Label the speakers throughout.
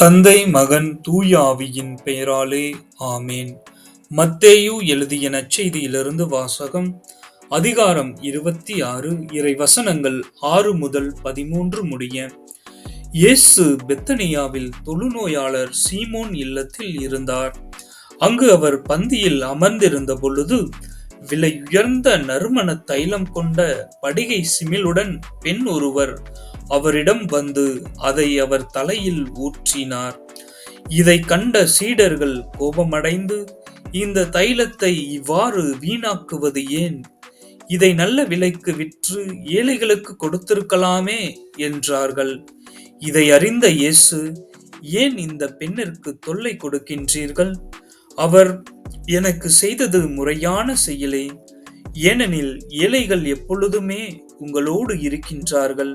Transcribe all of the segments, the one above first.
Speaker 1: தந்தை மகன் தூய ஆவியின் பெயராலே ஆமேன். மத்தேயு எழுதிய நற்செய்தியிலிருந்து வாசகம் அதிகாரம் இருபத்தி ஆறு இறை வசனங்கள் ஆறு முதல் பதிமூன்று முடிய. இயேசு பெத்தனியாவில் தொழுநோயாளர் சீமோன் இல்லத்தில் இருந்தார். அங்கு அவர் பந்தியில் அமர்ந்திருந்த பொழுது விலை உயர்ந்த நறுமண தைலம் கொண்ட படிகை சிமிழுடன் பெண் ஒருவர் அவரிடம் வந்து அதை அவர் தலையில் ஊற்றினார். இதை கண்ட சீடர்கள் கோபமடைந்து இந்த தைலத்தை இவ்வாறு வீணாக்குவது ஏன்? இதை நல்ல விலைக்கு விற்று ஏழைகளுக்கு கொடுத்திருக்கலாமே என்றார்கள். இதை அறிந்த இயேசு ஏன் இந்த பெண்ணிற்கு தொல்லை கொடுக்கின்றீர்கள்? அவர் எனக்கு செய்தது முறையான செயலே. ஏனெனில் ஏழைகள் எப்பொழுதுமே உங்களோடு இருக்கின்றார்கள்.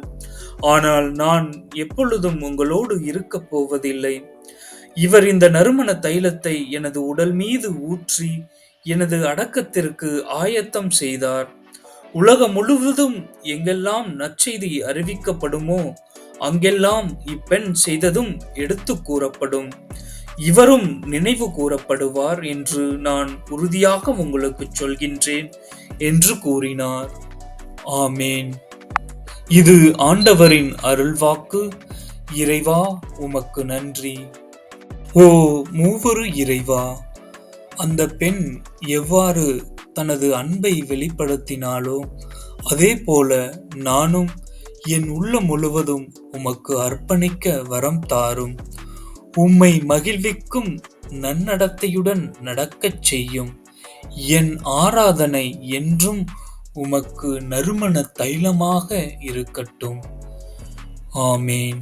Speaker 1: ஆனால் நான் எப்பொழுதும் உங்களோடு இருக்கப் போவதில்லை. இவர் இந்த நறுமண தைலத்தை எனது உடல் மீது ஊற்றி எனது அடக்கத்திற்கு ஆயத்தம் செய்தார். உலகம் முழுவதும் எங்கெல்லாம் நற்செய்தி அறிவிக்கப்படுமோ அங்கெல்லாம் இப்பெண் செய்ததும் எடுத்து கூறப்படும். இவரும் நினைவு கூறப்படுவார் என்று நான் உறுதியாக உங்களுக்கு சொல்கின்றேன் என்று கூறினார். ஆமேன். இது ஆண்டவரின் அருள்வாக்கு. இறைவா உமக்கு நன்றி. ஓ மூவரு இறைவா அந்த பெண் எவ்வாறு தனது அன்பை வெளிப்படுத்தினாலோ அதே போல நானும் என் உள்ள முழுவதும் உமக்கு அர்ப்பணிக்க வரம் தாரும். உம்மை மகிழ்விக்கும் நன்னடத்தையுடன் நடக்கச் செய்யும். என் ஆராதனை என்றும் உமக்கு நறுமண தைலமாக இருக்கட்டும். ஆமேன்.